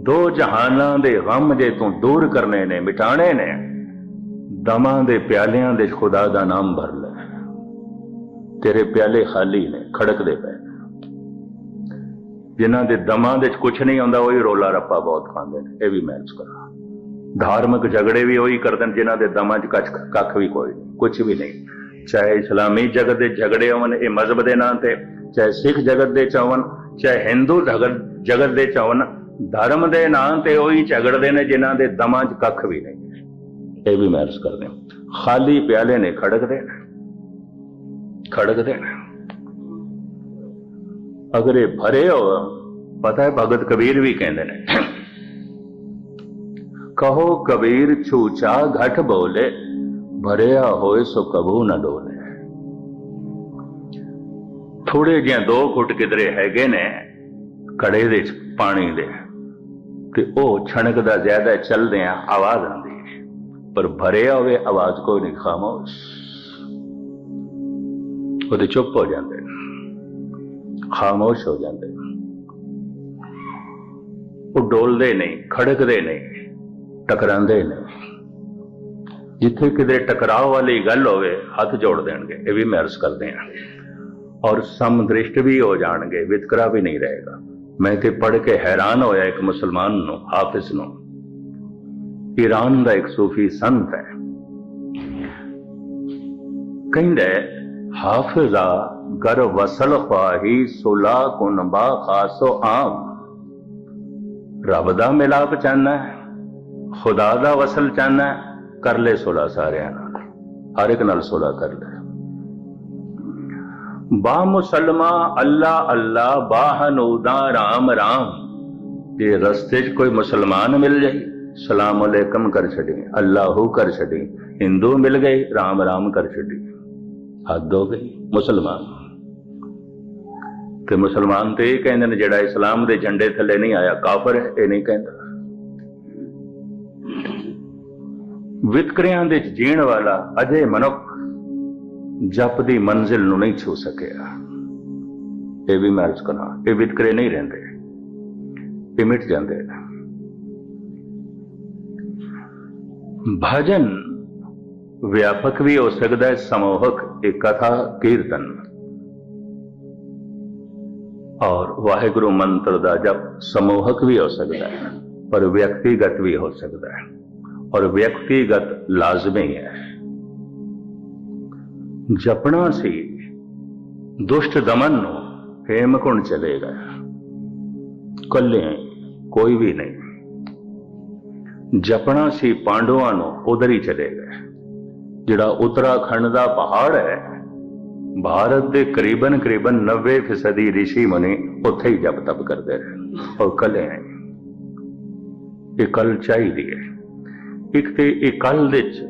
ਦੋ ਜਹਾਨਾਂ ਦੇ ਗਮ ਜੇ ਤੂੰ ਦੂਰ ਕਰਨੇ ਨੇ ਮਿਟਾਣੇ ਨੇ, ਦਮਾਂ ਦੇ ਪਿਆਲਿਆਂ ਦੇ ਖੁਦਾ ਦਾ ਨਾਮ ਭਰ ਲੈ। ਤੇਰੇ ਪਿਆਲੇ ਖਾਲੀ ਨੇ, ਖੜਕਦੇ ਪਏ ਨੇ। ਜਿਨ੍ਹਾਂ ਦੇ ਦਮਾਂ ਦੇ ਕੁਝ ਨਹੀਂ ਆਉਂਦਾ, ਉਹੀ ਰੋਲਾ ਰੱਪਾ ਬਹੁਤ ਖਾਂਦੇ ਨੇ। ਇਹ ਵੀ ਮਹਿਸੂਸ ਕਰਾਂ। ਧਾਰਮਿਕ ਝਗੜੇ ਵੀ ਉਹੀ ਕਰਦੇ ਨੇ, ਜਿਨ੍ਹਾਂ ਦੇ ਦਮਾਂ 'ਚ ਕੱਖ ਕੱਖ ਵੀ ਕੋਈ ਨਹੀਂ ਕੁਝ ਵੀ ਨਹੀਂ। ਚਾਹੇ ਇਸਲਾਮੀ ਜਗਤ ਦੇ ਝਗੜੇ ਹੋਣ, ਇਹ ਮਜ਼ਹਬ ਦੇ ਨਾਂ ਤੇ, ਚਾਹੇ ਸਿੱਖ ਜਗਤ ਦੇ ਚਾਵਨ ਚਾਹੇ ਹਿੰਦੂ ਜਗਤ ਜਗਤ ਦੇ ਚਾਵਨ ਧਰਮ ਦੇ ਨਾਂ ਤੇ ਉਹੀ ਝਗੜਦੇ ਨੇ, ਜਿਨ੍ਹਾਂ ਦੇ ਦਮਾਂ 'ਚ ਕੱਖ ਵੀ ਨਹੀਂ। ਇਹ ਵੀ ਮਹਿਸੂਸ ਕਰਦੇ ਹਾਂ। ਖਾਲੀ ਪਿਆਲੇ ਨੇ ਖੜਕਦੇ ਨੇ। ਖੜਕਦੇ ਨੇ। ਅਗਰ ਇਹ ਭਰੇ ਹੋ, ਪਤਾ ਹੈ ਭਗਤ ਕਬੀਰ ਵੀ ਕਹਿੰਦੇ ਨੇ। ਕਹੋ ਕਬੀਰ ਛੂਚਾ ਘਟ ਬੋਲੇ, ਭਰਿਆ ਹੋਏ ਸੋ ਕਬੂ ਨਾ ਡੋਲੇ। ਥੋੜੇ ਜਿਹੇ ਦੋ ਘੁੱਟ ਕਿਧਰੇ ਹੈਗੇ ਨੇ ਕੜੇ ਦੇ ਪਾਣੀ ਦੇ। ਤੇ ਉਹ ਛਣਕਦਾ ਜ਼ਿਆਦਾ ਚੱਲਦੇ ਆ ਆਵਾਜ਼ ਆਉਂਦੀ ਹੈ। ਪਰ ਭਰਿਆ ਹੋਵੇ ਆਵਾਜ਼ ਕੋਈ ਨਹੀਂ, ਖਾਮੋਸ਼। ਉਹਦੇ ਚੁੱਪ ਹੋ ਜਾਂਦੇ ਨੇ। ਖਾਮੋਸ਼ ਹੋ ਜਾਂਦੇ ਉਹ ਡੋਲਦੇ ਨਹੀਂ, ਖੜਕਦੇ ਨਹੀਂ, ਟਕਰਾਉਂਦੇ ਨਹੀਂ। ਜਿੱਥੇ ਕਿਤੇ ਟਕਰਾਅ ਵਾਲੀ ਗੱਲ ਹੋਵੇ, ਹੱਥ ਜੋੜ ਦੇਣਗੇ। ਇਹ ਵੀ ਮਹਿਰਸ ਕਰਦੇ ਆ ਔਰ ਸਮਦ੍ਰਿਸ਼ਟ ਵੀ ਹੋ ਜਾਣਗੇ, ਵਿਤਕਰਾ ਵੀ ਨਹੀਂ ਰਹੇਗਾ। ਮੈਂ ਤੇ ਪੜ੍ਹ ਕੇ ਹੈਰਾਨ ਹੋਇਆ ਇੱਕ ਮੁਸਲਮਾਨ ਨੂੰ, ਹਾਫਿਜ਼ ਨੂੰ। ਈਰਾਨ ਦਾ ਇੱਕ ਸੂਫੀ ਸੰਤ ਹੈ। ਕਹਿੰਦਾ ਹਾਫਿਜ਼ਾ ਗਰ ਵਸਲ ਖਵਾਹੀ ਸੁਲਾ ਕੁਨਬਾ ਖਾਸੋ ਆਮ। ਰੱਬ ਦਾ ਮਿਲਾਪ ਚਾਹਨਾ ਹੈ, ਖੁਦਾ ਦਾ ਵਸਲ ਚਾਹਨਾ ਕਰ ਲੈ ਸੁਲਾ ਸਾਰਿਆਂ ਨਾਲ। ਹਰ ਇੱਕ ਨਾਲ ਸੁਲਾ ਕਰ ਲੈ। ਬਾ ਮੁਸਲਮਾ ਅੱਲਾ ਅੱਲਾ ਬਾਹਨੂਦਾ ਰਾਮ ਰਾਮ। ਇਹ ਰਸਤੇ 'ਚ ਕੋਈ ਮੁਸਲਮਾਨ ਮਿਲ ਜਾਈ ਸਲਾਮ ਅਲੈਕਮ ਕਰ ਛੱਡੇ, ਅੱਲਾਹੂ ਕਰ ਛੱਡੇ, ਹਿੰਦੂ ਮਿਲ ਗਏ, ਰਾਮ ਰਾਮ ਕਰ ਛੱਡੇ। ਹੱਦ ਹੋ ਗਈ, ਮੁਸਲਮਾਨ। ਤੇ ਮੁਸਲਮਾਨ ਤੇ ਇਹ ਕਹਿੰਦੇ ਨੇ, ਜਿਹੜਾ ਇਸਲਾਮ ਦੇ ਝੰਡੇ ਥੱਲੇ ਨਹੀਂ ਆਇਆ, ਕਾਫਰ ਹੈ, ਇਹ ਨਹੀਂ ਕਹਿੰਦਾ। ਵਿਤਕਰਿਆਂ ਦੇ ਜੀਣ ਵਾਲਾ ਅਜੇ ਮਨੁੱਖ ਜਪ ਦੀ ਮੰਜ਼ਿਲ ਨੂੰ ਨਹੀਂ ਛੂ ਸਕਿਆ। ਇਹ ਵੀ ਮੈਂ ਅਰਜ਼ ਇਹ ਵਿਤਕਰੇ ਨਹੀਂ ਰਹਿੰਦੇ। ਇਹ ਮਿਟ ਜਾਂਦੇ। ਭਜਨ ਵਿਆਪਕ ਵੀ ਹੋ ਸਕਦਾ ਹੈ, ਸਮੂਹਕ ਇੱਕ ਕਥਾ ਕੀਰਤਨ। ਔਰ ਵਾਹਿਗੁਰੂ ਮੰਤਰ ਦਾ ਜਪ ਸਮੂਹਕ ਵੀ ਹੋ ਸਕਦਾ ਹੈ, ਪਰ ਵਿਅਕਤੀਗਤ ਵੀ ਹੋ ਸਕਦਾ ਹੈ। ਔਰ ਵਿਅਕਤੀਗਤ ਲਾਜ਼ਮੀ ਹੈ। ਜਪਣਾ ਸੀ, ਦੁਸ਼ਟ ਦਮਨ ਨੂੰ ਹੇਮਕੁੰਡ ਚਲੇਗਾ ਕੱਲੇ ਕੋਈ ਵੀ ਨਹੀਂ। ਜਪਣਾ ਸੀ ਪਾਂਡਵਾਂ ਨੂੰ ਉਧਰ ਹੀ ਚਲੇ ਗਏ। ਜਿਹੜਾ ਉੱਤਰਾਖੰਡ ਦਾ ਪਹਾੜ ਹੈ, ਭਾਰਤ ਦੇ ਕਰੀਬਨ ਕਰੀਬਨ 90% ઋષਿ ਮੁਨੀ ਉੱਥੇ ਹੀ ਜਪ ਤਪ ਕਰਦੇ ਰਹੇ। ਔਰ ਕੱਲੇ ਇਹ ਕਲ ਚਾਹੀਦੀ ਹੈ। ਇੱਕ ਤੇ ਇਹ ਕਲ ਦੇ ਚ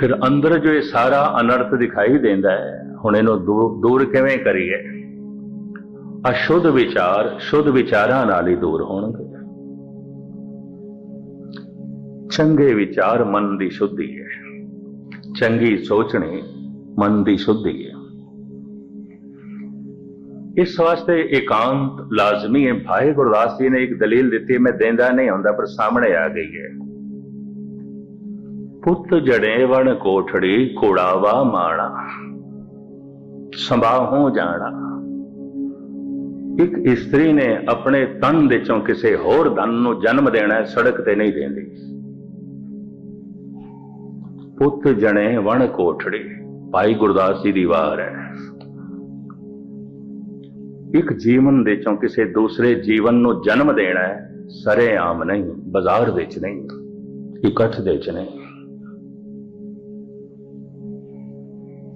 ਫਿਰ ਅੰਦਰ ਜੋ ਇਹ ਸਾਰਾ ਅਨਰਥ ਦਿਖਾਈ ਦਿੰਦਾ ਹੈ, ਹੁਣ ਇਹਨੂੰ ਦੂਰ ਦੂਰ ਕਿਵੇਂ ਕਰੀਏ? ਅਸ਼ੁੱਧ ਵਿਚਾਰ, ਸ਼ੁੱਧ ਵਿਚਾਰਾਂ ਨਾਲ ਹੀ ਦੂਰ ਹੋਣਗੇ। ਚੰਗੇ ਵਿਚਾਰ ਮਨ ਦੀ ਸ਼ੁੱਧੀ ਹੈ। ਚੰਗੀ ਸੋਚਣੀ ਮਨ ਦੀ ਸ਼ੁੱਧੀ ਹੈ। ਇਸ ਵਾਸਤੇ ਇਕਾਂਤ ਲਾਜ਼ਮੀ ਹੈ। ਭਾਈ ਗੁਰਦਾਸ ਜੀ ਨੇ ਇੱਕ ਦਲੀਲ ਦਿੱਤੀ, ਮੈਂ ਦੇਂਦਾ ਨਹੀਂ ਹੁੰਦਾ, ਪਰ ਸਾਹਮਣੇ ਆ ਗਈ ਹੈ। ਪੁੱਤ ਜੜੇ ਵਣ ਕੋਠੜੀ ਕੋੜਾਵਾ ਮਾਣਾ। ਸੰਭਾਹੋਂ ਜਾਣਾ। ਇੱਕ ਇਸਤਰੀ ਨੇ ਆਪਣੇ ਤਨ ਦੇ ਚੋਂ ਕਿਸੇ ਹੋਰ ਧਨ ਨੂੰ ਜਨਮ ਦੇਣਾ ਸੜਕ ਤੇ ਨਹੀਂ ਦੇਂਦੀ। ਪੁੱਤ ਜਣੇ ਵਣ ਕੋਠੜੀ, ਭਾਈ ਗੁਰਦਾਸ ਜੀ ਦੀ ਵਾਰ ਹੈ। ਇੱਕ ਜੀਵਨ ਦੇ ਚੋਂ ਕਿਸੇ ਦੂਸਰੇ ਜੀਵਨ ਨੂੰ ਜਨਮ ਦੇਣਾ ਸਰੇ ਆਮ ਨਹੀਂ, ਬਾਜ਼ਾਰ ਵਿੱਚ ਨਹੀਂ, ਇਕੱਠ ਦੇ ਵਿੱਚ ਨਹੀਂ।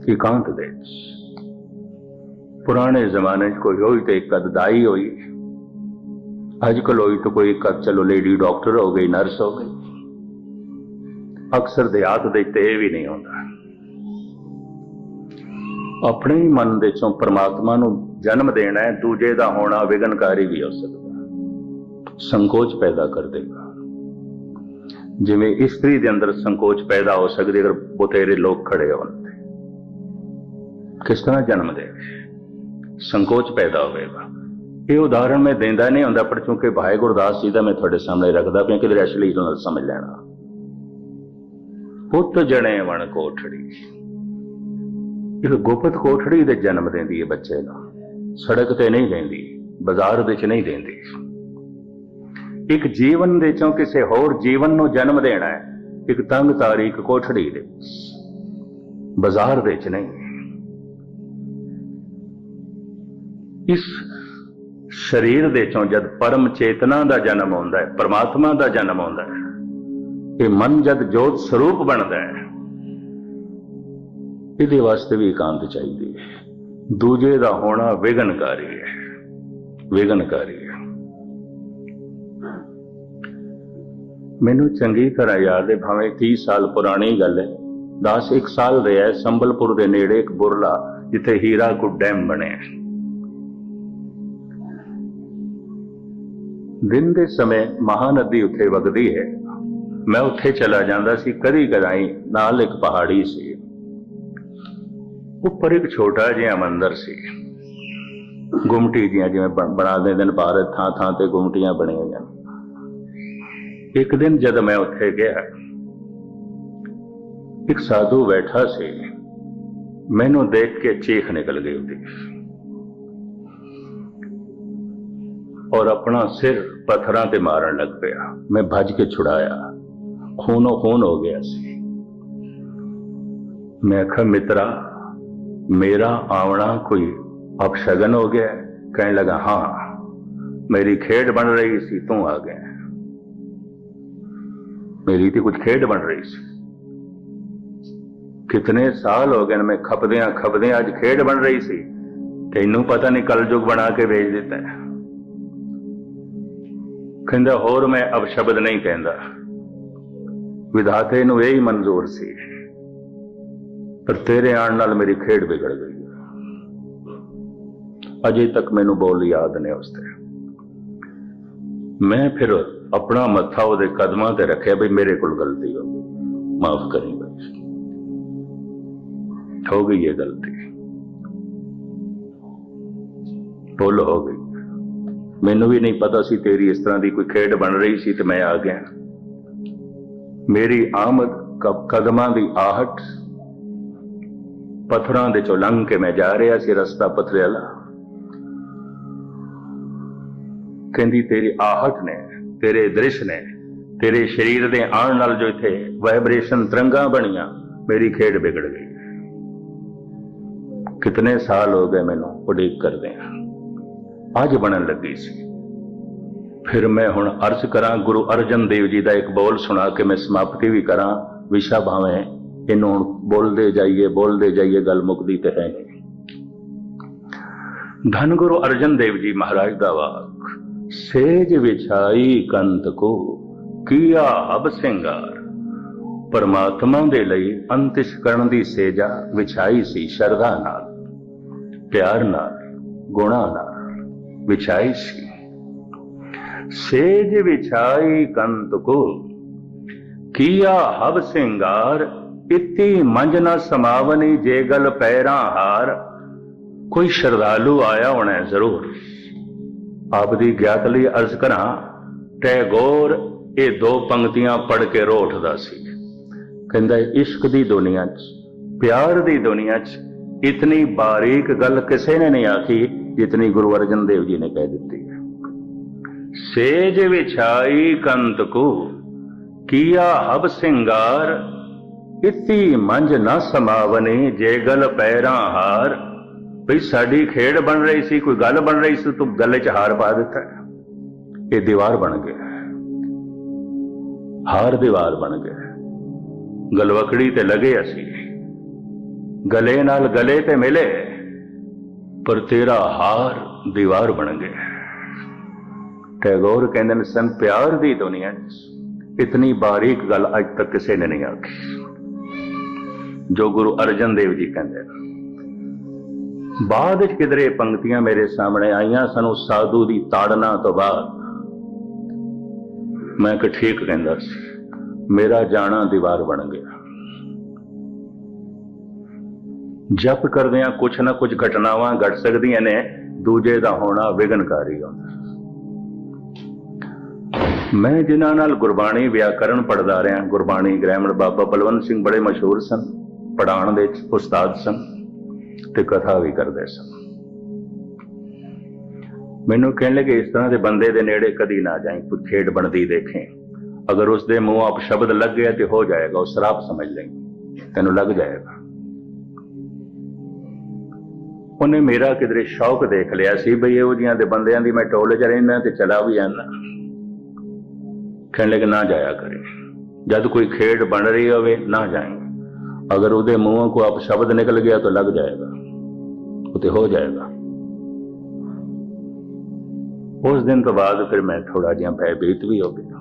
ਇਕਾਂਤ ਦੇ ਪੁਰਾਣੇ ਜ਼ਮਾਨੇ 'ਚ ਕੋਈ ਹੋਈ ਤੇ ਇੱਕ ਅਦਦਾਈ ਹੋਈ। ਅੱਜ ਕੱਲ੍ਹ ਹੋਈ ਤਾਂ ਕੋਈ ਇੱਕ, ਚਲੋ ਲੇਡੀ ਡਾਕਟਰ ਹੋ ਗਈ ਨਰਸ ਹੋ ਗਈ। ਅਕਸਰ ਦੇਹਾਤ ਦੇ ਤੇ ਇਹ ਵੀ ਨਹੀਂ ਹੁੰਦਾ। ਆਪਣੇ ਹੀ ਮਨ ਦੇ ਚੋਂ ਪ੍ਰਮਾਤਮਾ ਨੂੰ ਜਨਮ ਦੇਣਾ ਹੈ, ਦੂਜੇ ਦਾ ਹੋਣਾ ਵਿਗਨਕਾਰੀ ਵੀ ਹੋ ਸਕਦਾ। ਸੰਕੋਚ ਪੈਦਾ ਕਰ ਦੇਗਾ। ਜਿਵੇਂ ਇਸਤਰੀ ਦੇ ਅੰਦਰ ਸੰਕੋਚ ਪੈਦਾ ਹੋ ਸਕਦੀ ਅਗਰ ਬਥੇਰੇ ਲੋਕ ਖੜੇ ਹੋਣ। ਕਿਸ ਤਰ੍ਹਾਂ ਜਨਮ ਦੇਵੇ ਸੰਕੋਚ ਪੈਦਾ ਹੋਵੇਗਾ। ਇਹ ਉਦਾਹਰਣ ਮੈਂ ਦਿੰਦਾ ਨਹੀਂ ਹੁੰਦਾ, ਪਰ ਚੂੰਕਿ ਭਾਈ ਗੁਰਦਾਸ ਜੀ ਦਾ ਮੈਂ ਤੁਹਾਡੇ ਸਾਹਮਣੇ ਰੱਖਦਾ ਪਿਆ ਕਿ ਅਸਲੀ ਨਾਲ ਸਮਝ ਲੈਣਾ। ਪੁੱਤ ਜਣੇ ਵਣ ਕੋਠੜੀ। ਇੱਕ ਗੁਪਤ ਕੋਠੜੀ ਦੇ ਜਨਮ ਦਿੰਦੀ ਹੈ ਬੱਚੇ ਨੂੰ ਸੜਕ ਤੇ ਨਹੀਂ ਦਿੰਦੀ, ਬਾਜ਼ਾਰ ਵਿੱਚ ਨਹੀਂ ਦਿੰਦੀ। ਇੱਕ ਜੀਵਨ ਦੇ ਚੋਂ ਕਿਸੇ ਹੋਰ ਜੀਵਨ ਨੂੰ ਜਨਮ ਦੇਣਾ ਹੈ। ਇੱਕ ਤੰਗ ਤਾਰੀਖ ਕੋਠੜੀ ਦੇ ਬਾਜ਼ਾਰ ਵਿੱਚ ਨਹੀਂ। ਇਸ ਸਰੀਰ ਦੇ ਚੋਂ ਜਦ ਪਰਮ ਚੇਤਨਾ ਦਾ ਜਨਮ ਆਉਂਦਾ ਹੈ, ਪਰਮਾਤਮਾ ਦਾ ਜਨਮ ਆਉਂਦਾ ਹੈ, ਇਹ ਮਨ ਜਦ ਜੋਤ ਸਰੂਪ ਬਣਦਾ ਹੈ, ਇਹਦੇ ਵਾਸਤੇ ਵੀ ਇਕਾਂਤ ਚਾਹੀਦੀ ਹੈ। ਦੂਜੇ ਦਾ ਹੋਣਾ ਵਿਗਨਕਾਰੀ ਹੈ ਵਿਗਨਕਾਰੀ ਹੈ। ਮੈਨੂੰ ਚੰਗੀ ਤਰ੍ਹਾਂ ਯਾਦ ਹੈ, ਭਾਵੇਂ 30 ਸਾਲ ਪੁਰਾਣੀ ਗੱਲ ਹੈ 10 ਇੱਕ ਸਾਲ ਰਿਹਾ ਸੰਬਲਪੁਰ ਦੇ ਨੇੜੇ ਇੱਕ ਬੁਰਲਾ, ਜਿੱਥੇ ਹੀਰਾ ਹੀਰਾਕੁੱਡ ਡੈਮ ਬਣਿਆ ਦਿਨ ਦੇ ਸਮੇਂ ਮਹਾਨਦੀ ਉੱਥੇ ਵਗਦੀ ਹੈ। ਮੈਂ ਉੱਥੇ ਚਲਾ ਜਾਂਦਾ ਸੀ, ਕਦੀ ਕਦਾਈ ਨਾਲ ਇੱਕ ਪਹਾੜੀ ਸੀ। ਉੱਪਰ ਇੱਕ ਛੋਟਾ ਜਿਹਾ ਮੰਦਰ ਸੀ। ਗੁੰਮਟੀ ਜੀਆਂ ਜਿਵੇਂ ਬਣ- ਬਣਾ ਦਿੰਦੇ ਨੇ ਭਾਰਤ ਥਾਂ ਥਾਂ ਤੇ ਗੁੰਮਟੀਆਂ ਬਣੀਆਂ ਹੋਈਆਂ। ਇੱਕ ਦਿਨ ਜਦ ਮੈਂ ਉੱਥੇ ਗਿਆ, ਇੱਕ ਸਾਧੂ ਬੈਠਾ ਸੀ। ਮੈਨੂੰ ਦੇਖ ਕੇ ਚੀਖ ਨਿਕਲ ਗਈ ਉਹਦੀ। ਔਰ ਆਪਣਾ ਸਿਰ ਪੱਥਰਾਂ ਤੇ ਮਾਰਨ ਲੱਗ ਪਿਆ। ਮੈਂ ਭੱਜ ਕੇ ਛੁਡਾਇਆ। ਖੂਨੋ ਖੂਨ ਹੋ ਗਿਆ ਸੀ। ਮੈਂ ਕਿਹਾ, ਮਿੱਤਰਾ, ਮੇਰਾ ਆਵਣਾ ਕੋਈ ਅਪਸ਼ਗਨ ਹੋ ਗਿਆ ਕਹਿਣ ਲੱਗਾ, ਹਾਂ, ਮੇਰੀ ਖੇਡ ਬਣ ਰਹੀ ਸੀ, ਤੂੰ ਆ ਗਿਆ ਮੇਰੀ ਤੇ ਕੁਝ ਖੇਡ ਬਣ ਰਹੀ ਸੀ। ਕਿਤਨੇ ਸਾਲ ਹੋ ਗਏ ਨੇ ਮੈਂ ਖਪਦਿਆਂ ਖਪਦਿਆਂ ਅੱਜ ਖੇਡ ਬਣ ਰਹੀ ਸੀ। ਤੈਨੂੰ ਪਤਾ ਨਹੀਂ ਕਲਯੁਗ ਬਣਾ ਕੇ ਵੇਚ ਦਿੱਤਾ ਹੈ। ਕਹਿੰਦਾ, ਹੋਰ ਮੈਂ ਅਪਸ਼ਬਦ ਨਹੀਂ ਕਹਿੰਦਾ। ਵਿਧਾਤੇ ਨੂੰ ਇਹ ਹੀ ਮਨਜ਼ੂਰ ਸੀ। ਪਰ ਤੇਰੇ ਆਉਣ ਨਾਲ ਮੇਰੀ ਖੇਡ ਵਿਗੜ ਗਈ। ਅਜੇ ਤੱਕ ਮੈਨੂੰ ਬੋਲ ਯਾਦ ਨੇ ਉਸ ਤੇ। ਮੈਂ ਫਿਰ ਆਪਣਾ ਮੱਥਾ ਉਹਦੇ ਕਦਮਾਂ ਤੇ ਰੱਖਿਆ ਵੀ ਮੇਰੇ ਕੋਲ ਗਲਤੀ ਹੋ ਗਈ। ਮਾਫ ਕਰੀ ਬਈ। ਹੋ ਗਈ ਇਹ ਗਲਤੀ। ਭੁੱਲ ਹੋ ਗਈ। ਮੈਨੂੰ ਵੀ ਨਹੀਂ ਪਤਾ ਸੀ ਤੇਰੀ ਇਸ ਤਰ੍ਹਾਂ ਦੀ ਕੋਈ ਖੇਡ ਬਣ ਰਹੀ ਸੀ ਤੇ ਮੈਂ ਆ ਗਿਆ। ਮੇਰੀ ਆਮਦ ਕਦਮਾਂ ਦੀ ਆਹਟ ਪੱਥਰਾਂ ਦੇ ਚੋਂ ਲੰਘ ਕੇ ਮੈਂ ਜਾ ਰਿਹਾ ਸੀ ਰਸਤਾ ਪੱਥਰੇ ਵਾਲਾ। ਕਹਿੰਦੀ, ਤੇਰੀ ਆਹਟ ਨੇ, ਤੇਰੇ ਦ੍ਰਿਸ਼ ਨੇ, ਤੇਰੇ ਸਰੀਰ ਦੇ ਆਉਣ ਨਾਲ ਜੋ ਇੱਥੇ ਵਾਈਬ੍ਰੇਸ਼ਨ ਤਰੰਗਾਂ ਬਣੀਆਂ, ਮੇਰੀ ਖੇਡ ਵਿਗੜ ਗਈ। ਕਿਤਨੇ ਸਾਲ ਹੋ ਗਏ ਮੈਨੂੰ ਉਡੀਕ ਕਰਦੇ ਆ। ਅੱਜ ਬਣਨ ਲੱਗੀ ਸੀ। ਫਿਰ ਮੈਂ ਹੁਣ ਅਰਜ਼ ਕਰਾਂ, ਗੁਰੂ ਅਰਜਨ ਦੇਵ ਜੀ ਦਾ ਇੱਕ ਬੋਲ ਸੁਣਾ ਕੇ ਮੈਂ ਸਮਾਪਤੀ ਵੀ ਕਰਾਂ। ਵਿਸ਼ਾ ਭਾਵੇਂ ਇਹਨੂੰ ਹੁਣ ਬੋਲਦੇ ਜਾਈਏ ਬੋਲਦੇ ਜਾਈਏ, ਗੱਲ ਮੁਕਦੀ ਤੇ ਹੈ ਧੰਨ ਗੁਰੂ ਅਰਜਨ ਦੇਵ ਜੀ ਮਹਾਰਾਜ ਦਾ ਵਾਕ, ਸੇਜ ਵਿਛਾਈ ਕੰਤ ਕੋ, ਕੀਆ ਅਬ ਸਿੰਗਾਰ। ਪਰਮਾਤਮਾ ਦੇ ਲਈ ਅੰਤਿਸ਼ ਕਰਨ ਦੀ ਸੇਜਾ ਵਿਛਾਈ ਸੀ ਸ਼ਰਧਾ ਨਾਲ, ਪਿਆਰ ਨਾਲ, ਗੁਣਾ ਨਾਲ। ਵਿਛਾਈ ਸੀ। ਸੇਜ ਵਿਛਾਈ ਕੰਤ ਕੋ ਕੀਆ ਹਵ ਸਿੰਗਾਰ, ਇਤੀ ਮੰਜ ਨਾ ਸਮਾਵਨੀ ਜੇ ਗਲ ਪੈਰਾਂ ਹਾਰ। ਕੋਈ ਸ਼ਰਧਾਲੂ ਆਇਆ ਹੋਣਾ ਜ਼ਰੂਰ। ਆਪ ਦੀ ਗਿਆਤ ਲਈ ਅਰਜ਼ ਕਰਾਂ ਟੈਗੋਰ ਇਹ ਦੋ ਪੰਕਤੀਆਂ ਪੜ੍ਹ ਕੇ ਰੋ ਉੱਠਦਾ ਸੀ। ਕਹਿੰਦਾ, ਇਸ਼ਕ ਦੀ ਦੁਨੀਆ 'ਚ, ਪਿਆਰ ਦੀ ਦੁਨੀਆ 'ਚ, ਇਤਨੀ ਬਾਰੀਕ ਗੱਲ ਕਿਸੇ ਨੇ ਨਹੀਂ ਆਖੀ। ਜਿਤਨੀ ਗੁਰੂ ਅਰਜਨ ਦੇਵ ਜੀ ਨੇ ਕਹਿ ਦਿੱਤੀ। ਹੈ ਸੇਜ ਵਿਛਾਈ ਕੰਤ ਕੋ, ਕੀਆ ਹਬ ਸਿੰਗਾਰ, ਇਤੀ ਮੰਜ ਨਾ ਸਮਾਵਨੀ ਜੇ ਗਲ ਪੈਰਾਂ ਹਾਰ। ਭਈ ਸਾਡੀ ਖੇਡ ਬਣ ਰਹੀ ਸੀ, ਕੋਈ ਗੱਲ ਬਣ ਰਹੀ ਸੀ, ਤੂੰ ਗੱਲੇ 'ਚ ਹਾਰ ਪਾ ਦਿੱਤਾ। ਇਹ ਦੀਵਾਰ ਬਣ ਗਿਆ। ਹਾਰ ਦੀਵਾਰ ਬਣ ਗਿਆ। ਗਲਵਕੜੀ ਤੇ ਲਗੇ ਅਸੀਂ। ਗਲੇ ਨਾਲ ਗਲੇ ਤੇ ਮਿਲੇ। ਪਰ ਤੇਰਾ ਹਾਰ ਦੀਵਾਰ ਬਣ ਗਿਆ ਟੈਗੋਰ ਕਹਿੰਦੇ ਨੇ ਸਨ ਪਿਆਰ ਦੀ ਦੁਨੀਆ 'ਚ ਇਤਨੀ ਬਾਰੀਕ ਗੱਲ ਅੱਜ ਤੱਕ ਕਿਸੇ ਨੇ ਨਹੀਂ ਆਖੀ। ਜੋ ਗੁਰੂ ਅਰਜਨ ਦੇਵ ਜੀ ਕਹਿੰਦੇ ਨੇ, ਬਾਅਦ ਵਿੱਚ ਕਿਧਰੇ ਪੰਕਤੀਆਂ ਮੇਰੇ ਸਾਹਮਣੇ ਆਈਆਂ, ਸਾਨੂੰ ਸਾਧੂ ਦੀ ਤਾੜਨਾ ਤੋਂ ਬਾਅਦ ਮੈਂ ਕਿ ਠੀਕ ਕਹਿੰਦਾ ਸੀ, ਮੇਰਾ ਜਾਣਾ ਦੀਵਾਰ ਬਣ ਗਿਆ। ਜਪ ਕਰਦਿਆਂ ਕੁਛ ਨਾ ਕੁਛ ਘਟਨਾਵਾਂ ਘਟ ਸਕਦੀਆਂ ਨੇ, ਦੂਜੇ ਦਾ ਹੋਣਾ ਵਿਗਨਕਾਰੀ ਹੁੰਦਾ। ਮੈਂ ਜਿਨ੍ਹਾਂ ਨਾਲ ਗੁਰਬਾਣੀ ਵਿਆਕਰਣ ਪੜਦਾ ਰਿਹਾ, ਗੁਰਬਾਣੀ ਗ੍ਰਾਮਰ ਬਾਬਾ ਬਲਵੰਤ ਸਿੰਘ ਬੜੇ ਮਸ਼ਹੂਰ ਸਨ ਪੜਾਉਣ ਦੇ ਉਸਤਾਦ ਸਨ ਤੇ ਕਥਾ ਵੀ ਕਰਦੇ ਸਨ। ਮੈਨੂੰ ਕਹਿਣ ਲੱਗੇ, ਇਸ ਤਰ੍ਹਾਂ ਦੇ ਬੰਦੇ ਦੇ ਨੇੜੇ ਕਦੀ ਨਾ ਜਾਈਂ, ਕੋਈ ਖੇਡ ਬਣਦੀ ਦੇਖੇ। ਅਗਰ ਉਸ ਦੇ ਮੂੰਹ ਆਪ ਸ਼ਬਦ ਲੱਗ ਗਿਆ ਤੇ ਹੋ ਜਾਏਗਾ, ਉਹ ਸ਼ਰਾਪ ਸਮਝ ਲੈ ਤੈਨੂੰ ਲੱਗ ਜਾਏਗਾ। ਉਹਨੇ ਮੇਰਾ ਕਿਧਰੇ ਸ਼ੌਕ ਦੇਖ ਲਿਆ ਸੀ ਬਈ ਇਹੋ ਜੀਆਂ ਦੇ ਬੰਦਿਆਂ ਦੀ ਮੈਂ ਟੋਲੇ 'ਚ ਰਹਿਣਾ ਤੇ ਚਲਾ ਵੀ ਜਾਂਦਾ ਕਹਿਣ ਲੱਗੇ, ਨਾ ਜਾਇਆ ਕਰੇ। ਜਦ ਕੋਈ ਖੇਡ ਬਣ ਰਹੀ ਹੋਵੇ, ਨਾ ਜਾਏ। ਅਗਰ ਉਹਦੇ ਮੂੰਹੋਂ ਕੋ ਆਪ ਸ਼ਬਦ ਨਿਕਲ ਗਿਆ ਤਾਂ ਲੱਗ ਜਾਏਗਾ। ਉਹ ਹੋ ਜਾਏਗਾ। ਉਸ ਦਿਨ ਤੋਂ ਬਾਅਦ ਫਿਰ ਮੈਂ ਥੋੜਾ ਜਿਹਾ ਭੈਭੀਤ ਵੀ ਹੋ ਗਿਆ।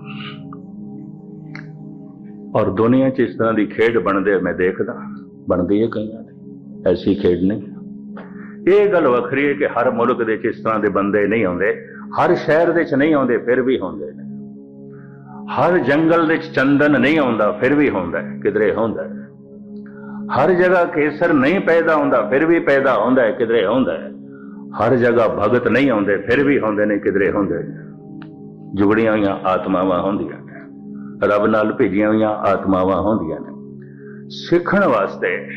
ਔਰ ਦੁਨੀਆ 'ਚ ਇਸ ਤਰ੍ਹਾਂ ਦੀ ਖੇਡ ਬਣਦੇ ਮੈਂ ਦੇਖਦਾ, ਬਣਦੀ ਹੈ ਕਈਆਂ ਦੀ। ਐਸੀ ਖੇਡ ਨਹੀਂ। ਇਹ ਗੱਲ ਵੱਖਰੀ ਹੈ ਕਿ ਹਰ ਮੁਲਕ ਦੇ ਵਿੱਚ ਇਸ ਤਰ੍ਹਾਂ ਦੇ ਬੰਦੇ ਨਹੀਂ ਆਉਂਦੇ ਹਰ ਸ਼ਹਿਰ ਦੇ ਵਿੱਚ ਨਹੀਂ ਆਉਂਦੇ, ਫਿਰ ਵੀ ਹੁੰਦੇ ਨੇ। ਹਰ ਜੰਗਲ ਦੇ ਵਿੱਚ ਚੰਦਨ ਨਹੀਂ ਆਉਂਦਾ, ਫਿਰ ਵੀ ਹੁੰਦਾ ਕਿਧਰੇ ਹੁੰਦਾ ਹਰ ਜਗ੍ਹਾ ਕੇਸਰ ਨਹੀਂ ਪੈਦਾ ਹੁੰਦਾ, ਫਿਰ ਵੀ ਪੈਦਾ ਹੁੰਦਾ ਕਿਧਰੇ ਹੁੰਦਾ ਹਰ ਜਗ੍ਹਾ ਭਗਤ ਨਹੀਂ ਆਉਂਦੇ, ਫਿਰ ਵੀ ਹੁੰਦੇ ਨੇ, ਕਿਧਰੇ ਹੁੰਦੇ ਨੇ। ਜੁਗੜੀਆਂ ਹੋਈਆਂ ਆਤਮਾਵਾਂ ਹੁੰਦੀਆਂ ਨੇ। ਰੱਬ ਨਾਲ ਭੇਜੀਆਂ ਹੋਈਆਂ ਆਤਮਾਵਾਂ ਹੁੰਦੀਆਂ ਨੇ। ਸਿੱਖਣ ਵਾਸਤੇ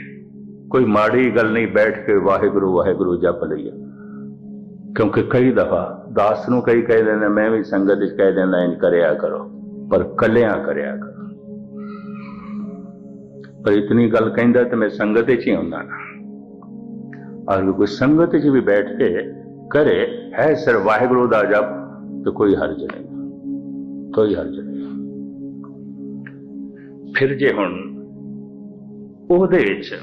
ਕੋਈ ਮਾੜੀ ਗੱਲ ਨਹੀਂ, ਬੈਠ ਕੇ ਵਾਹਿਗੁਰੂ ਵਾਹਿਗੁਰੂ ਜਪ ਲਈਏ। ਕਿਉਂਕਿ ਕਈ ਦਫਾ ਦਾਸ ਨੂੰ ਕਈ ਕਹਿ ਦਿੰਦੇ, ਮੈਂ ਵੀ ਸੰਗਤ ਵਿੱਚ ਕਹਿ ਦਿੰਦਾ, ਇੰਜ ਕਰਿਆ ਕਰੋ, ਪਰ ਕੱਲਿਆਂ ਕਰਿਆ ਕਰੋ। ਪਰ ਇਤਨੀ ਗੱਲ ਕਹਿੰਦਾ ਤੇ ਮੈਂ ਸੰਗਤ ਵਿੱਚ ਹੀ ਹੁੰਦਾ ਨਾ। ਔਰ ਕੋਈ ਸੰਗਤ ਵਿੱਚ ਵੀ ਬੈਠ ਕੇ ਕਰੇ, ਹੈ ਸਰ ਵਾਹਿਗੁਰੂ ਦਾ ਜਪ, ਤੇ ਕੋਈ ਹਰਜ ਨਹੀਂ। ਕੋਈ ਹਰਜ ਨਹੀਂ। ਫਿਰ ਜੇ ਹੁਣ ਉਹਦੇ ਵਿੱਚ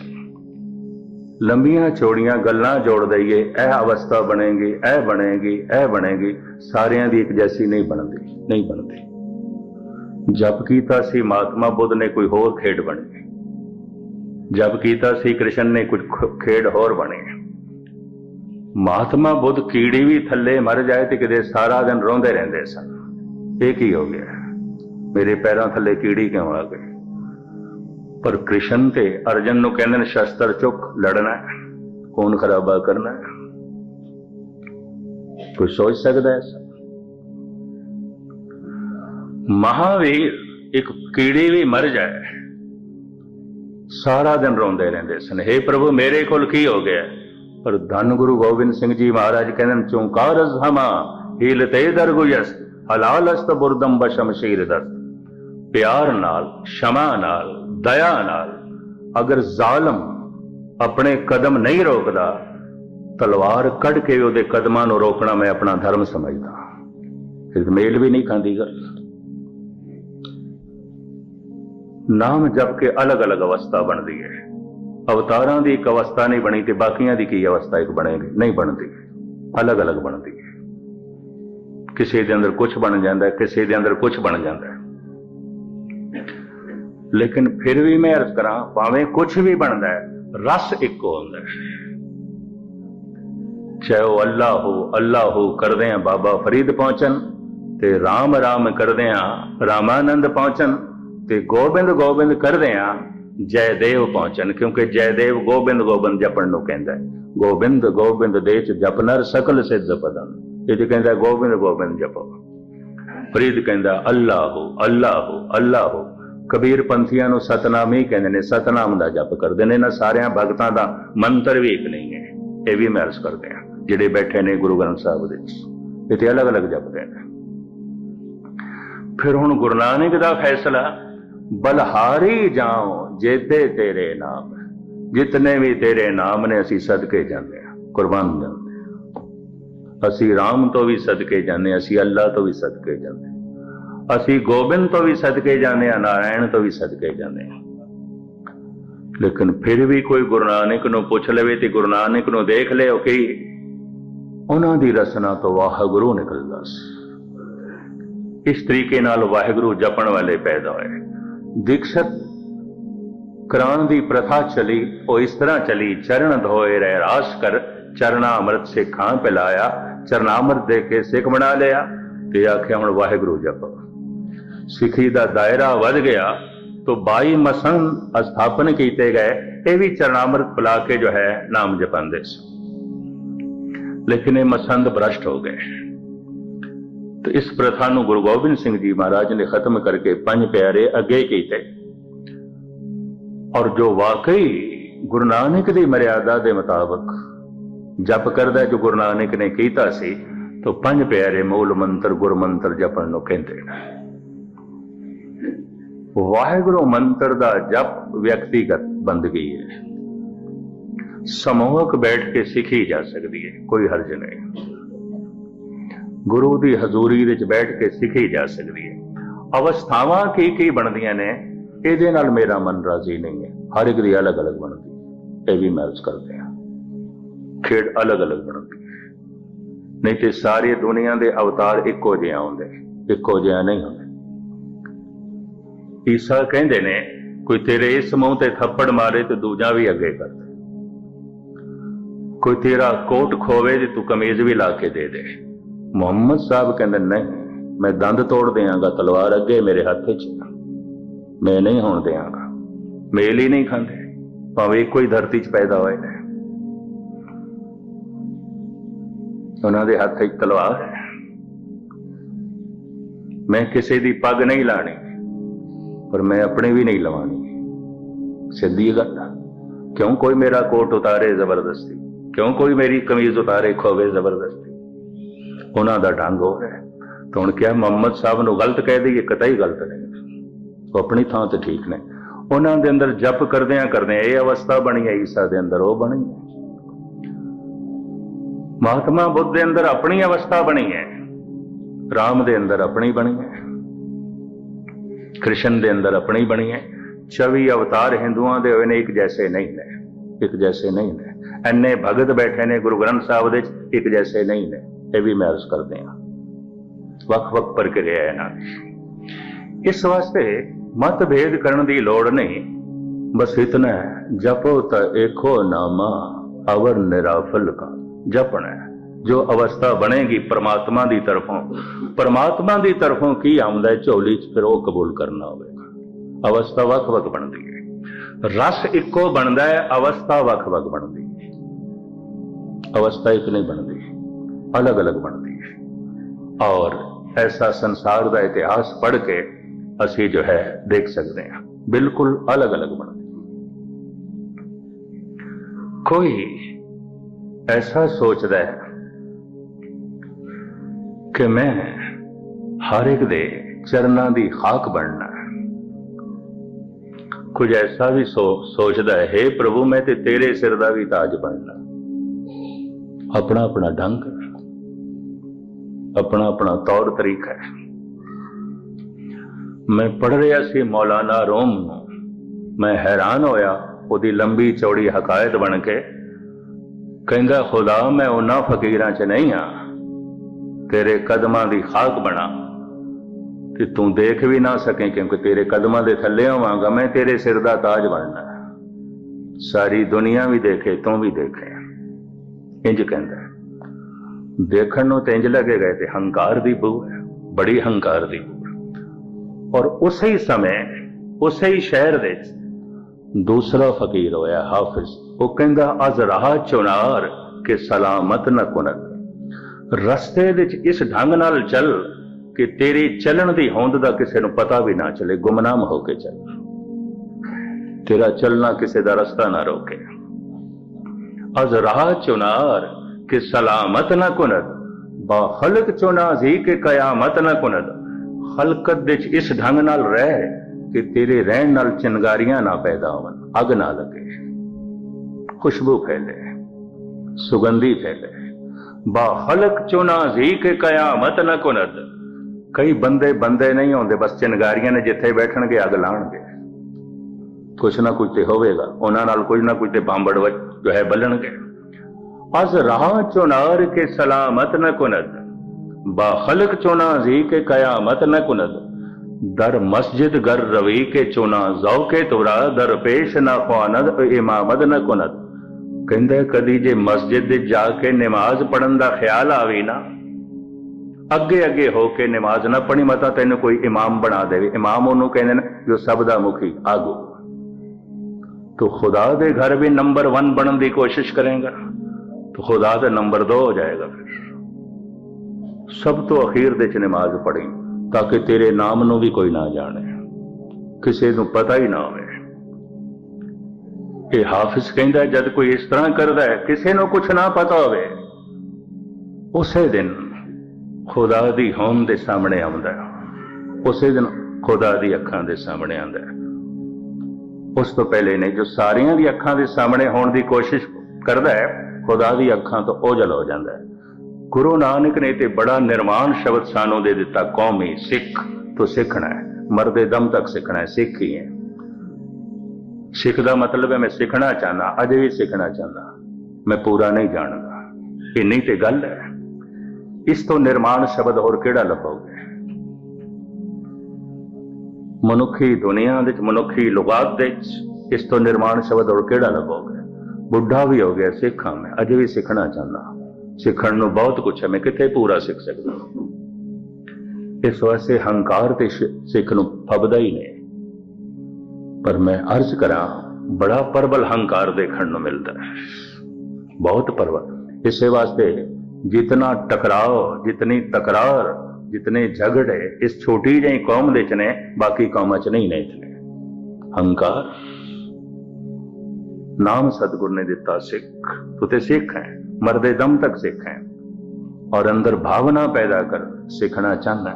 ਲੰਬੀਆਂ ਚੌੜੀਆਂ ਗੱਲਾਂ ਜੋੜ ਦਈਏ, ਇਹ ਅਵਸਥਾ ਬਣੇਗੀ, ਇਹ ਬਣੇਗੀ ਇਹ ਬਣੇਗੀ, ਸਾਰਿਆਂ ਦੀ ਇੱਕ ਜੈਸੀ ਨਹੀਂ ਬਣਦੀ ਨਹੀਂ ਬਣਦੀ। ਜਪ ਕੀਤਾ ਸੀ ਮਹਾਤਮਾ ਬੁੱਧ ਨੇ ਕੋਈ ਹੋਰ ਖੇਡ ਬਣੀ। ਜਪ ਕੀਤਾ ਸੀ ਕ੍ਰਿਸ਼ਨ ਨੇ ਕੁਝ ਖੇਡ ਹੋਰ ਬਣੇ। ਮਹਾਤਮਾ ਬੁੱਧ ਕੀੜੀ ਵੀ ਥੱਲੇ ਮਰ ਜਾਏ ਤੇ ਕਿਤੇ ਸਾਰਾ ਦਿਨ ਰੋਂਦੇ ਰਹਿੰਦੇ ਸਨ। ਇਹ ਕੀ ਹੋ ਗਿਆ? ਮੇਰੇ ਪੈਰਾਂ ਥੱਲੇ ਕੀੜੀ ਕਿਉਂ ਆ ਗਈ? ਪਰ ਕ੍ਰਿਸ਼ਨ ਤੇ ਅਰਜਨ ਨੂੰ ਕਹਿੰਦੇ ਨੇ, ਸ਼ਸਤਰ ਚੁੱਕ, ਲੜਨਾ ਹੈ। ਕੌਣ ਖਰਾਬਾ ਕਰਨਾ ਹੈ। ਕੋਈ ਸੋਚ ਸਕਦਾ ਹੈ ਮਹਾਵੀਰ ਇੱਕ ਕੀੜੀ ਵੀ ਮਰ ਜਾਏ, ਸਾਰਾ ਦਿਨ ਰੋਂਦੇ ਰਹਿੰਦੇ ਸਨ। हे ਪ੍ਰਭੂ, ਮੇਰੇ ਕੋਲ ਕੀ ਹੋ ਗਿਆ? ਪਰ ਧੰਨ ਗੁਰੂ ਗੋਬਿੰਦ ਸਿੰਘ ਜੀ ਮਹਾਰਾਜ ਕਹਿੰਦੇ ਨੇ, ਚੁੰਕਾਰ ਹਮਾ ਹੀਲਤੇ ਦਰਗੁਯਸ ਹਲਾਲਸਤ ਬੁਰਦਮ ਬਸ਼ਮਸ਼ੀਰ ਦਸਤ। ਪਿਆਰ ਨਾਲ, ਸ਼ਮਾ ਨਾਲ ਦਇਆ ਨਾਲ ਅਗਰ ਜ਼ਾਲਮ ਆਪਣੇ ਕਦਮ ਨਹੀਂ ਰੋਕਦਾ, ਤਲਵਾਰ ਕੱਢ ਕੇ ਉਹਦੇ ਕਦਮਾਂ ਨੂੰ ਰੋਕਣਾ ਮੈਂ ਆਪਣਾ ਧਰਮ ਸਮਝਦਾ। ਫਿਰ ਮੇਲ ਵੀ ਨਹੀਂ ਖਾਂਦੀ ਗੱਲ। ਨਾਮ ਜਪ ਕੇ ਅਲੱਗ-ਅਲੱਗ ਅਵਸਥਾ ਬਣਦੀ ਹੈ। ਅਵਤਾਰਾਂ ਦੀ ਇੱਕ ਅਵਸਥਾ ਨਹੀਂ ਬਣੀ ਤੇ ਬਾਕੀਆਂ ਦੀ ਕੀ ਅਵਸਥਾ ਇੱਕ ਬਣੇਗੀ? ਨਹੀਂ ਬਣਦੀ। ਅਲੱਗ-ਅਲੱਗ ਬਣਦੀ ਹੈ। ਕਿਸੇ ਦੇ ਅੰਦਰ ਕੁਝ ਬਣ ਜਾਂਦਾ ਹੈ, ਕਿਸੇ ਦੇ ਅੰਦਰ ਕੁਝ ਬਣ ਜਾਂਦਾ ਹੈ। ਲੇਕਿਨ ਫਿਰ ਵੀ ਮੈਂ ਅਰਜ਼ ਕਰਾਂ, ਭਾਵੇਂ ਕੁਝ ਵੀ ਬਣਦਾ ਹੈ, ਰਸ ਇੱਕੋ ਹੁੰਦਾ ਹੈ। ਚਾਹੇ ਉਹ ਅੱਲਾ ਹੋ ਅੱਲਾ ਹੋ ਕਰਦੇ ਆ ਬਾਬਾ ਫਰੀਦ ਪਹੁੰਚਣ ਤੇ ਰਾਮ ਰਾਮ ਕਰਦੇ ਆ ਰਾਮਾਨੰਦ ਪਹੁੰਚਣ ਤੇ ਗੋਬਿੰਦ ਗੋਬਿੰਦ ਕਰਦੇ ਆ ਜੈਦੇਵ ਪਹੁੰਚਣ, ਕਿਉਂਕਿ ਜੈਦੇਵ ਗੋਬਿੰਦ ਗੋਬਿੰਦ ਜਪਣ ਨੂੰ ਕਹਿੰਦਾ ਗੋਬਿੰਦ ਗੋਬਿੰਦ ਦੇ ਚ ਜਪਨਰ ਸਕਲ ਸਿੱਧ ਪਦਨ ਇਹ ਜੀ ਕਹਿੰਦਾ ਗੋਬਿੰਦ ਗੋਬਿੰਦ ਜਪੋ। ਫਰੀਦ ਕਹਿੰਦਾ ਅੱਲਾ ਹੋ ਅੱਲਾ ਹੋ ਅੱਲਾ ਹੋ। ਕਬੀਰ ਪੰਥੀਆਂ ਨੂੰ ਸਤਨਾਮ ਹੀ ਕਹਿੰਦੇ ਨੇ ਸਤਨਾਮ ਦਾ ਜਪ ਕਰਦੇ ਨੇ ਇਹਨਾਂ ਸਾਰਿਆਂ ਭਗਤਾਂ ਦਾ ਮੰਤਰ ਵੀ ਇੱਕ ਨਹੀਂ ਹੈ ਇਹ ਵੀ ਮੈਂ ਅਰਜ਼ ਕਰਦੇ ਆ ਜਿਹੜੇ ਬੈਠੇ ਨੇ ਗੁਰੂ ਗ੍ਰੰਥ ਸਾਹਿਬ ਦੇ ਇੱਥੇ ਅਲੱਗ-ਅਲੱਗ ਜਪਦੇ ਨੇ ਫਿਰ ਹੁਣ ਗੁਰੂ ਨਾਨਕ ਦਾ ਫੈਸਲਾ ਬਲਹਾਰੀ ਜਾਉ ਜੇਤੇ ਤੇਰੇ ਨਾਮ ਜਿਤਨੇ ਵੀ ਤੇਰੇ ਨਾਮ ਨੇ ਅਸੀਂ ਸਦਕੇ ਜਾਂਦੇ ਆ ਕੁਰਬਾਨ ਜਾਂਦੇ ਹਾਂ। ਅਸੀਂ ਰਾਮ ਤੋਂ ਵੀ ਸਦਕੇ ਜਾਂਦੇ ਹਾਂ, ਅਸੀਂ ਅੱਲਾ ਤੋਂ ਵੀ ਸਦਕੇ ਜਾਂਦੇ ਹਾਂ। ਅਸੀਂ ਗੋਬਿੰਦ ਤੋਂ ਵੀ ਸਦਕੇ ਜਾਂਦੇ ਆ ਨਾਰਾਇਣ ਤੋਂ ਵੀ ਸਦਕੇ ਜਾਂਦੇ ਆ ਲੇਕਿਨ ਫਿਰ ਵੀ ਕੋਈ ਗੁਰੂ ਨਾਨਕ ਨੂੰ ਪੁੱਛ ਲਵੇ ਤੇ ਗੁਰੂ ਨਾਨਕ ਨੂੰ ਦੇਖ ਲਿਓ ਕਿ ਉਹਨਾਂ ਦੀ ਰਸਨਾ ਤੋਂ ਵਾਹਿਗੁਰੂ ਨਿਕਲਦਾ ਸੀ। ਇਸ ਤਰੀਕੇ ਨਾਲ ਵਾਹਿਗੁਰੂ ਜਪਣ ਵਾਲੇ ਪੈਦਾ ਹੋਏ। ਦੀਕਸ਼ਤ ਕਰਾਉਣ ਦੀ ਪ੍ਰਥਾ ਚਲੀ, ਉਹ ਇਸ ਤਰ੍ਹਾਂ ਚਲੀ, ਚਰਨ ਧੋਏ ਰਹਿ ਰਾਸ ਕਰ ਚਰਨਾ ਅੰਮ੍ਰਿਤ ਸਿੱਖਾਂ ਪਿਲਾਇਆ, ਚਰਨਾਮ੍ਰਿਤ ਦੇ ਕੇ ਸਿੱਖ ਬਣਾ ਲਿਆ ਤੇ ਆਖਿਆ ਹੁਣ ਵਾਹਿਗੁਰੂ ਜਪੋ। ਸਿੱਖੀ ਦਾ ਦਾਇਰਾ ਵੱਧ ਗਿਆ तो 22 ਮਸਨ ਸਥਾਪਨ ਕੀਤੇ ਗਏ, ਇਹ ਵੀ ਚਰਨਾਮ੍ਰਿਤ ਪਿਲਾ ਕੇ ਜੋ ਹੈ ਨਾਮ ਜਪਾਉਂਦੇ ਸੀ। ਲੇਕਿਨ ਇਹ ਮਸੰਦ ਭ੍ਰਸ਼ਟ ਹੋ ਗਏ। ਤੇ ਇਸ ਪ੍ਰਥਾ ਨੂੰ ਗੁਰੂ ਗੋਬਿੰਦ ਸਿੰਘ ਜੀ ਮਹਾਰਾਜ ਨੇ ਖਤਮ ਕਰਕੇ ਪੰਜ ਪਿਆਰੇ ਅੱਗੇ ਕੀਤੇ। ਔਰ ਜੋ ਵਾਕਈ ਗੁਰੂ ਨਾਨਕ ਦੀ ਮਰਿਆਦਾ ਦੇ ਮੁਤਾਬਕ ਜਪ ਕਰਦਾ ਜੋ ਗੁਰੂ ਨਾਨਕ ਨੇ ਕੀਤਾ ਸੀ, ਤਾਂ ਪੰਜ ਪਿਆਰੇ ਮੂਲ ਮੰਤਰ ਗੁਰ ਮੰਤਰ ਜਪਣ ਨੂੰ ਕਹਿੰਦੇ ਨੇ ਵਾਹਿਗੁਰੂ ਮੰਤਰ ਦਾ ਜਪ ਵਿਅਕਤੀਗਤ ਬੰਦਗੀ ਹੈ? ਸਮੂਹਕ ਬੈਠ ਕੇ ਸਿੱਖੀ ਜਾ ਸਕਦੀ ਹੈ, ਕੋਈ ਹਰਜ ਨਹੀਂ। ਗੁਰੂ ਦੀ ਹਜ਼ੂਰੀ ਵਿੱਚ ਬੈਠ ਕੇ ਸਿੱਖੀ ਜਾ ਸਕਦੀ ਹੈ। ਅਵਸਥਾਵਾਂ ਕੀ ਕੀ ਬਣਦੀਆਂ ਨੇ, ਇਹਦੇ ਨਾਲ ਮੇਰਾ ਮਨ ਰਾਜ਼ੀ ਨਹੀਂ ਹੈ। ਹਰ ਇੱਕ ਦੀ ਅਲੱਗ-ਅਲੱਗ ਬਣਦੀ ਇਹ ਵੀ ਮੈਚ ਕਰਦੇ ਆ ਖੇਡ ਅਲੱਗ-ਅਲੱਗ ਬਣਦੀ ਨਹੀਂ ਤੇ ਸਾਰੀ ਦੁਨੀਆ ਦੇ ਅਵਤਾਰ ਇੱਕੋ ਜਿਹੇ ਆਉਂਦੇ, ਇੱਕੋ ਜਿਹਾ ਨਹੀਂ ਹੁੰਦੇ। ਈਸਾ ਕਹਿੰਦੇ ਨੇ, ਕੋਈ ਤੇਰੇ ਇਸ ਮੂੰਹ ਤੇ ਥੱਪੜ ਮਾਰੇ ਤੇ ਦੂਜਾ ਵੀ ਅੱਗੇ ਕਰ ਕੋਈ ਤੇਰਾ ਕੋਟ ਖੋਵੇ ਤੇ ਤੂੰ ਕਮੀਜ਼ ਵੀ ਲਾ ਕੇ ਦੇ ਦੇ। ਮੁਹੰਮਦ ਸਾਹਿਬ ਕਹਿੰਦੇ, ਨਹੀਂ, ਮੈਂ ਦੰਦ ਤੋੜ ਦਿਆਂਗਾ, ਤਲਵਾਰ ਅੱਗੇ ਮੇਰੇ ਹੱਥ 'ਚ। ਮੈਂ ਨਹੀਂ ਹੋਣ ਦਿਆਂਗਾ। ਮੇਲ ਹੀ ਨਹੀਂ ਖਾਂਦੇ। ਭਾਵੇਂ ਇੱਕੋ ਹੀ ਧਰਤੀ 'ਚ ਪੈਦਾ ਹੋਏ ਨੇ। ਉਹਨਾਂ ਦੇ ਹੱਥ 'ਚ ਤਲਵਾਰ ਹੈ। ਮੈਂ ਕਿਸੇ ਦੀ ਪੱਗ ਨਹੀਂ ਲਾਣੀ। ਪਰ ਮੈਂ ਆਪਣੇ ਵੀ ਨਹੀਂ ਲਵਾਣੀ ਸਿੱਧੀ ਗੱਲ ਆ। ਕਿਉਂ ਕੋਈ ਮੇਰਾ ਕੋਟ ਉਤਾਰੇ ਜ਼ਬਰਦਸਤੀ? ਕਿਉਂ ਕੋਈ ਮੇਰੀ ਕਮੀਜ਼ ਉਤਾਰੇ ਖੋਵੇ ਜ਼ਬਰਦਸਤੀ? ਉਹਨਾਂ ਦਾ ਢੰਗ ਹੋ। ਰਿਹਾ ਤਾਂ ਹੁਣ ਕਿਹਾ ਮੁਹੰਮਦ ਸਾਹਿਬ ਨੂੰ ਗਲਤ ਕਹਿ ਦਈਏ ਹੀ ਗਲਤ ਨੇ। ਉਹ ਆਪਣੀ ਥਾਂ ਤੇ ਠੀਕ ਨੇ। ਉਹਨਾਂ ਦੇ ਅੰਦਰ ਜਪ ਕਰਦਿਆਂ ਕਰਦਿਆਂ ਇਹ ਅਵਸਥਾ ਬਣੀ ਹੈ, ਈਸਾ ਦੇ ਅੰਦਰ ਉਹ ਬਣੀ ਹੈ। ਮਹਾਤਮਾ ਬੁੱਧ ਦੇ ਅੰਦਰ ਆਪਣੀ ਅਵਸਥਾ ਬਣੀ ਹੈ। ਰਾਮ ਦੇ ਅੰਦਰ ਆਪਣੀ ਬਣੀ ਹੈ। ਕ੍ਰਿਸ਼ਨ ਦੇ ਅੰਦਰ ਆਪਣੀ ਬਣੀ ਹੈ। 24 ਅਵਤਾਰ ਹਿੰਦੂਆਂ ਦੇ ਹੋਏ ਨੇ, ਇੱਕ ਜੈਸੇ ਨਹੀਂ ਨੇ, ਇੱਕ ਜੈਸੇ ਨਹੀਂ ਨੇ। ਐਨੇ ਭਗਤ ਬੈਠੇ ਨੇ ਗੁਰੂ ਗ੍ਰੰਥ ਸਾਹਿਬ ਦੇ ਇੱਕ ਜੈਸੇ ਨਹੀਂ ਨੇ। ਇਹ ਵੀ ਮੈਂ ਅਰਜ਼ ਕਰਦੇ ਹਾਂ। ਵੱਖ-ਵੱਖ ਪ੍ਰਕਿਰਿਆ ਹੈ ਇਹਨਾਂ ਦੀ। ਇਸ ਵਾਸਤੇ ਮਤਭੇਦ ਕਰਨ ਦੀ ਲੋੜ ਨਹੀਂ। ਬਸ ਇਤਨਾ ਜਪੋ ਤਾਂ ਏਕੋ ਨਾਮਾ, ਅਵਰ ਨਿਰਾਫਲ ਕਾ, ਜਪਣਾ ਜੋ ਅਵਸਥਾ ਬਣੇਗੀ ਪਰਮਾਤਮਾ ਦੀ ਤਰਫੋਂ, ਪਰਮਾਤਮਾ ਦੀ ਤਰਫੋਂ ਕੀ ਆਉਂਦਾ ਝੋਲੀ 'ਚ, ਫਿਰ ਉਹ ਕਬੂਲ ਕਰਨਾ ਹੋਵੇਗਾ ਅਵਸਥਾ ਵੱਖ-ਵੱਖ ਬਣਦੀ ਹੈ। ਰਸ ਇੱਕੋ ਬਣਦਾ ਹੈ, ਅਵਸਥਾ ਵੱਖ-ਵੱਖ ਬਣਦੀ ਹੈ। ਅਵਸਥਾ ਇੱਕ ਨਹੀਂ ਬਣਦੀ, ਅਲੱਗ-ਅਲੱਗ ਬਣਦੀ ਹੈ। ਔਰ ਐਸਾ ਸੰਸਾਰ ਦਾ ਇਤਿਹਾਸ ਪੜ੍ਹ ਕੇ ਅਸੀਂ ਜੋ ਹੈ, ਦੇਖ ਸਕਦੇ ਹਾਂ। ਬਿਲਕੁਲ ਅਲੱਗ-ਅਲੱਗ ਬਣਦੀ ਕੋਈ ਐਸਾ ਸੋਚਦਾ ਹੈ ਕਿ ਮੈਂ ਹਰ ਇੱਕ ਦੇ ਚਰਨਾਂ ਦੀ ਖਾਕ ਬਣਨਾ ਕੁਝ ਐਸਾ ਵੀ ਸੋ- ਸੋਚਦਾ ਹੈ हे ਪ੍ਰਭੂ, ਮੈਂ ਤੇ ਤੇਰੇ ਸਿਰ ਦਾ ਵੀ ਤਾਜ ਬਣਨਾ। ਆਪਣਾ ਆਪਣਾ ਢੰਗ ਆਪਣਾ ਆਪਣਾ ਤੌਰ ਤਰੀਕਾ ਹੈ। ਮੈਂ ਪੜ ਰਿਹਾ ਸੀ ਮੌਲਾਨਾ ਰੋਮ ਨੂੰ। ਮੈਂ ਹੈਰਾਨ ਹੋਇਆ, ਉਹਦੀ ਲੰਬੀ ਚੌੜੀ ਹਕਾਇਤ ਬਣ ਕੇ। ਕਹਿੰਦਾ, ਖੁਦਾ, ਮੈਂ ਉਹਨਾਂ ਫਕੀਰਾਂ 'ਚ ਨਹੀਂ ਆ ਤੇਰੇ ਕਦਮਾਂ ਦੀ ਖਾਕ ਬਣਾ। ਤੇ ਤੂੰ ਦੇਖ ਵੀ ਨਾ ਸਕੇ ਕਿਉਂਕਿ ਤੇਰੇ ਕਦਮਾਂ ਦੇ ਥੱਲੇ ਹੋਵਾਂਗਾ ਮੈਂ ਤੇਰੇ ਸਿਰ ਦਾ ਤਾਜ ਬਣਨਾ ਸਾਰੀ ਦੁਨੀਆ ਵੀ ਦੇਖੇ, ਤੂੰ ਵੀ ਦੇਖੇ। ਇੰਜ ਕਹਿੰਦਾ ਦੇਖਣ ਨੂੰ ਤੇ ਇੰਜ ਲੱਗੇਗਾ, ਇਹ ਤੇ ਹੰਕਾਰ ਦੀ ਬੂ ਹੈ, ਬੜੀ ਹੰਕਾਰ ਦੀ ਬੂ ਔਰ ਉਸੇ ਹੀ ਸਮੇਂ, ਉਸੇ ਹੀ ਸ਼ਹਿਰ ਦੇ ਵਿੱਚ ਦੂਸਰਾ ਫਕੀਰ ਹੋਇਆ ਹਾਫਿਜ਼। ਉਹ ਕਹਿੰਦਾ, ਅਜ਼ ਰਾਹ ਚੁਨਾਰ ਕਿ ਸਲਾਮਤ ਨ ਕੁਨਤ। ਰਸਤੇ ਵਿੱਚ ਇਸ ਢੰਗ ਨਾਲ ਚੱਲ ਕਿ ਤੇਰੀ ਚੱਲਣ ਦੀ ਹੋਂਦ ਦਾ ਕਿਸੇ ਨੂੰ ਪਤਾ ਵੀ ਨਾ ਚਲੇ, ਗੁਮਨਾਮ ਹੋ ਕੇ ਚੱਲ। ਤੇਰਾ ਚੱਲਣਾ ਕਿਸੇ ਦਾ ਰਸਤਾ ਨਾ ਰੋਕੇ। ਅਜ਼ ਰਾਹ ਚੁਨਾਰ ਕਿ ਸਲਾਮਤ ਨਾ ਕੁਨਤ ਬਾ ਖਲਕ ਚੁਨਾ ਕਿ ਕਿਆਮਤ ਨਾ ਕੁਨਤ ਖਲਕਤ ਵਿੱਚ ਇਸ ਢੰਗ ਨਾਲ ਰਹਿ ਕਿ ਤੇਰੇ ਰਹਿਣ ਨਾਲ ਚਿੰਗਾਰੀਆਂ ਨਾ ਪੈਦਾ ਹੋਣ, ਅੱਗ ਨਾ ਲੱਗੇ। ਖੁਸ਼ਬੂ ਫੈਲੇ, ਸੁਗੰਧੀ ਫੈਲੇ। ਬਾ ਹਲਕ ਚੁਨਾ ਜ਼ੀ ਕੇ ਕਿਆਮਤ ਨ ਕੁਨਦ। ਕਈ ਬੰਦੇ ਬੰਦੇ ਨਹੀਂ ਹੁੰਦੇ ਬਸ ਚਿੰਗਾਰੀਆਂ ਨੇ ਜਿੱਥੇ ਬੈਠਣਗੇ, ਅਗ ਲਾਣਗੇ ਕੁਛ ਨਾ ਕੁਛ ਤੇ ਹੋਵੇਗਾ। ਉਹਨਾਂ ਨਾਲ ਕੁਝ ਨਾ ਕੁਝ ਤੇ ਬਾਂਬੜ ਜੋ ਹੈ ਬੱਲਣਗੇ। ਅਸ ਰਾਹ ਚੁਨਾਰ ਕੇ ਸਲਾਮਤ ਨ ਕੁਨਦ। ਬਾ ਹਲਕ ਚੁਨਾ ਜ਼ੀ ਕੇ ਕਿਆਮਤ ਨ ਕੁਨਦ। ਦਰ ਮਸਜਿਦ ਗਰ ਰਵੀ ਕੇ ਚੁਨਾ, ਜ਼ੌਕੇ ਤੁਰਾ, ਦਰ ਪੇਸ਼ ਨਾ ਖਾਨਦ ਇਮਾਮਦ ਨ ਕੁਨਦ। ਕਹਿੰਦਾ, ਕਦੀ ਜੇ ਮਸਜਿਦ ਦੇ ਜਾ ਕੇ ਨਮਾਜ਼ ਪੜਨ ਦਾ ਖਿਆਲ ਆਵੇ ਨਾ, ਅੱਗੇ ਅੱਗੇ ਹੋ ਕੇ ਨਮਾਜ਼ ਨਾ ਪੜੀ ਮਤਾ ਤੈਨੂੰ ਕੋਈ ਇਮਾਮ ਬਣਾ ਦੇਵੇ। ਇਮਾਮ ਉਹਨੂੰ ਕਹਿੰਦੇ ਨੇ, ਜੋ ਸਭ ਦਾ ਮੁਖੀ, ਆਗੋ। ਤੋ ਖੁਦਾ ਦੇ ਘਰ ਵੀ ਨੰਬਰ 1 ਬਣਨ ਦੀ ਕੋਸ਼ਿਸ਼ ਕਰੇਗਾ। ਤੋ ਖੁਦਾ ਦਾ ਨੰਬਰ 2 ਹੋ ਜਾਏਗਾ ਫਿਰ। ਸਭ ਤੋਂ ਅਖੀਰ ਦੇ ਚ ਨਮਾਜ਼ ਪੜੀ ਤਾਂ ਕਿ ਤੇਰੇ ਨਾਮ ਨੂੰ ਵੀ ਕੋਈ ਨਾ ਜਾਣੇ। ਕਿਸੇ ਨੂੰ ਪਤਾ ਹੀ ਨਾ ਹੋਵੇ। ਇਹ ਹਾਫਿਜ਼ ਕਹਿੰਦਾ ਜਦ ਕੋਈ ਇਸ ਤਰ੍ਹਾਂ ਕਰਦਾ ਹੈ, ਕਿਸੇ ਨੂੰ ਕੁਝ ਨਾ ਪਤਾ ਹੋਵੇ। ਉਸੇ ਦਿਨ ਖੁਦਾ ਦੀ ਹੋਂਦ ਦੇ ਸਾਹਮਣੇ ਆਉਂਦਾ ਹੈ। ਉਸੇ ਦਿਨ ਖੁਦਾ ਦੀ ਅੱਖਾਂ ਦੇ ਸਾਹਮਣੇ ਆਉਂਦਾ ਹੈ। ਉਸ ਤੋਂ ਪਹਿਲੇ ਨੇ ਜੋ ਸਾਰਿਆਂ ਦੀ ਅੱਖਾਂ ਦੇ ਸਾਹਮਣੇ ਹੋਣ ਦੀ ਕੋਸ਼ਿਸ਼ ਕਰਦਾ ਹੈ, ਖੁਦਾ ਦੀ ਅੱਖਾਂ ਤੋਂ ਓਝਲ ਹੋ ਜਾਂਦਾ ਹੈ। ਗੁਰੂ ਨਾਨਕ ਨੇ ਤੇ ਬੜਾ ਨਿਰਮਾਣ ਸ਼ਬਦ ਸਾਨੂੰ ਦੇ ਦਿੱਤਾ, ਕੌਮੀ ਸਿੱਖ, ਤੋਂ ਸਿੱਖਣਾ ਹੈ। ਮਰਦੇ ਦਮ ਤੱਕ ਸਿੱਖਣਾ ਹੈ, ਸਿੱਖ ਹੀ ਹੈ। ਸਿੱਖ ਦਾ ਮਤਲਬ ਹੈ ਮੈਂ ਸਿੱਖਣਾ ਚਾਹਨਾ ਅਜੇ ਵੀ ਸਿੱਖਣਾ ਚਾਹਨਾ ਮੈਂ ਪੂਰਾ ਨਹੀਂ ਜਾਣਦਾ। ਇਹ ਨਹੀਂ ਤੇ ਗੱਲ ਹੈ। ਇਸ ਤੋਂ ਨਿਰਮਾਣ ਸ਼ਬਦ ਹੋਰ ਕਿਹੜਾ ਲੱਭੋਗੇ? ਮਨੁੱਖੀ ਦੁਨੀਆ ਦੇ ਵਿੱਚ, ਮਨੁੱਖੀ ਲੁਗਾਤ ਦੇ ਵਿੱਚ ਇਸ ਤੋਂ ਨਿਰਮਾਣ ਸ਼ਬਦ ਹੋਰ ਕਿਹੜਾ ਲੱਭੋਗੇ? ਬੁੱਢਾ ਵੀ ਹੋ ਗਿਆ, ਸਿੱਖਾਂ ਮੈਂ, ਅਜੇ ਵੀ ਸਿੱਖਣਾ ਚਾਹੁੰਦਾ। ਸਿੱਖਣ ਨੂੰ ਬਹੁਤ ਕੁਝ ਹੈ, ਮੈਂ ਕਿੱਥੇ ਪੂਰਾ ਸਿੱਖ ਸਕਦਾ? ਇਸ ਵਾਸਤੇ ਹੰਕਾਰ ਤੇ ਸਿੱਖ ਨੂੰ ਫਬਦਾ ਹੀ ਨਹੀਂ। ਪਰ ਮੈਂ ਅਰਜ਼ ਕਰਾਂ ਬੜਾ ਪਰਬਲ ਹੰਕਾਰ ਦੇਖਣ ਨੂੰ ਮਿਲਦਾ ਹੈ ਬਹੁਤ ਪਰਬਲ ਇਸੇ ਵਾਸਤੇ ਜਿਤਨਾ ਟਕਰਾਓ ਜਿਤਨੀ ਤਕਰਾਰ ਜਿਤਨੇ ਝਗੜੇ ਇਸ ਛੋਟੀ ਜਿਹੀ ਕੌਮ ਦੇ ਚ ਨੇ ਬਾਕੀ ਕੌਮਾਂ ਚ ਨਹੀਂ ਨੇ ਇਤਨੇ ਹੰਕਾਰ ਨਾਮ ਸਤਿਗੁਰ ਨੇ ਦਿੱਤਾ ਸਿੱਖ ਤੂੰ ਤੇ ਸਿੱਖ ਹੈ ਮਰਦੇ ਦਮ ਤੱਕ ਸਿੱਖ ਹੈ ਔਰ ਅੰਦਰ ਭਾਵਨਾ ਪੈਦਾ ਕਰ ਸਿੱਖਣਾ ਚਾਹੁੰਦਾ ਹੈ।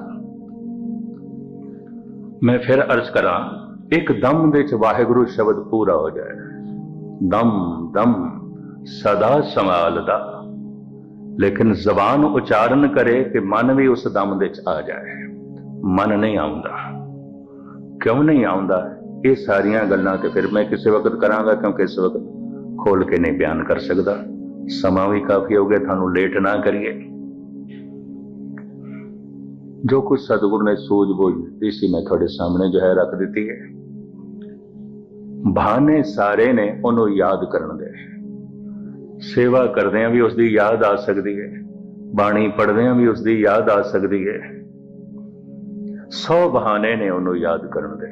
ਮੈਂ ਫਿਰ ਅਰਜ਼ ਕਰਾਂ ਇੱਕ ਦਮ ਵਿੱਚ ਵਾਹਿਗੁਰੂ ਸ਼ਬਦ ਪੂਰਾ ਹੋ ਜਾਏ। ਦਮ ਦਮ, ਸਦਾ ਸੰਭਾਲਦਾ। ਲੇਕਿਨ ਜ਼ਬਾਨ ਉਚਾਰਨ ਕਰੇ ਕਿ ਮਨ ਵੀ ਉਸ ਦਮ ਵਿੱਚ ਆ ਜਾਏ। ਮਨ ਨਹੀਂ ਆਉਂਦਾ। ਕਿਉਂ ਨਹੀਂ ਆਉਂਦਾ? ਇਹ ਸਾਰੀਆਂ ਗੱਲਾਂ ਤੇ ਫਿਰ ਮੈਂ ਕਿਸੇ ਵਕਤ ਕਰਾਂਗਾ, ਕਿਉਂਕਿ ਇਸ ਵਕਤ ਖੋਲ ਕੇ ਨਹੀਂ ਬਿਆਨ ਕਰ ਸਕਦਾ। ਸਮਾਂ ਵੀ ਕਾਫੀ ਹੋ ਗਿਆ, ਤੁਹਾਨੂੰ ਲੇਟ ਨਾ ਕਰੀਏ। ਜੋ ਕੁਝ ਸਤਿਗੁਰ ਨੇ ਸੂਝ-ਬੂਝ ਦਿੱਤੀ ਸੀ, ਮੈਂ ਤੁਹਾਡੇ ਸਾਹਮਣੇ ਜੋ ਹੈ ਰੱਖ ਦਿੱਤੀ ਹੈ। ਬਹਾਨੇ ਸਾਰੇ ਨੇ ਉਹਨੂੰ ਯਾਦ ਕਰਨ ਦੇ। ਸੇਵਾ ਕਰਦਿਆਂ ਵੀ ਉਸ ਦੀ ਯਾਦ ਆ ਸਕਦੀ ਹੈ ਬਾਣੀ ਪੜ੍ਹਦਿਆਂ ਵੀ ਉਸ ਦੀ ਯਾਦ ਆ ਸਕਦੀ ਹੈ ਸੌ ਬਹਾਨੇ ਨੇ ਉਹਨੂੰ ਯਾਦ ਕਰਨ ਦੇ।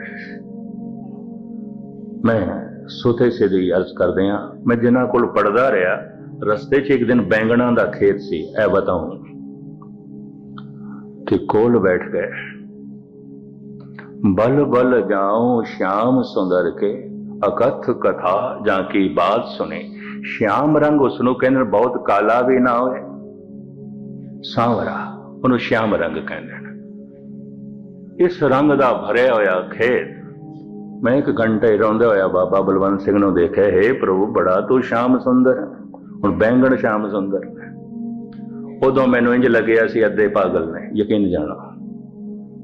ਮੈਂ ਸੁਤੇ ਸਿੱਧੀ ਅਰਜ਼ ਕਰਦਿਆਂ ਮੈਂ ਜਿਨ੍ਹਾਂ ਕੋਲ ਪੜਦਾ ਰਿਹਾ, ਰਸਤੇ 'ਚ ਇੱਕ ਦਿਨ ਬੈਂਗਣਾ ਦਾ ਖੇਤ ਸੀ, ਇਹ ਬਤਾਉਂ। ਕਿ ਕੋਲ ਬੈਠ ਗਏ। ਬਲ ਬਲ ਜਾਉ, ਸ਼ਾਮ ਸੁੰਦਰ ਕੇ ਅਕਥ ਕਥਾ ਜਾਂ ਕੀ ਬਾਤ ਸੁਨੇ ਸ਼ਾਮ ਰੰਗ ਉਸ ਨੂੰ ਕਹਿੰਦੇ ਬਹੁਤ ਕਾਲਾ ਵੀ ਨਾ ਹੋਏ। ਸਾਂਵਰਾ, ਉਹਨੂੰ ਸ਼ਾਮ ਰੰਗ ਕਹਿੰਦੇ ਨੇ। ਇਸ ਰੰਗ ਦਾ ਭਰਿਆ ਹੋਇਆ ਖੇਤ, ਮੈਂ ਇੱਕ ਘੰਟੇ ਰੋਂਦੇ ਹੋਇਆ ਬਾਬਾ ਬਲਵੰਤ ਸਿੰਘ ਨੂੰ ਦੇਖਿਆ, ਹੈ ਪ੍ਰਭੂ, ਬੜਾ ਤੂੰ ਸ਼ਾਮ ਸੁੰਦਰ ਹੁਣ ਬੈਂਗਣ ਸ਼ਾਮ ਸੁੰਦਰ ਉਦੋਂ ਮੈਨੂੰ ਇੰਜ ਲੱਗਿਆ ਸੀ, ਅੱਧੇ ਪਾਗਲ ਨੇ, ਯਕੀਨ ਜਾਣਾ।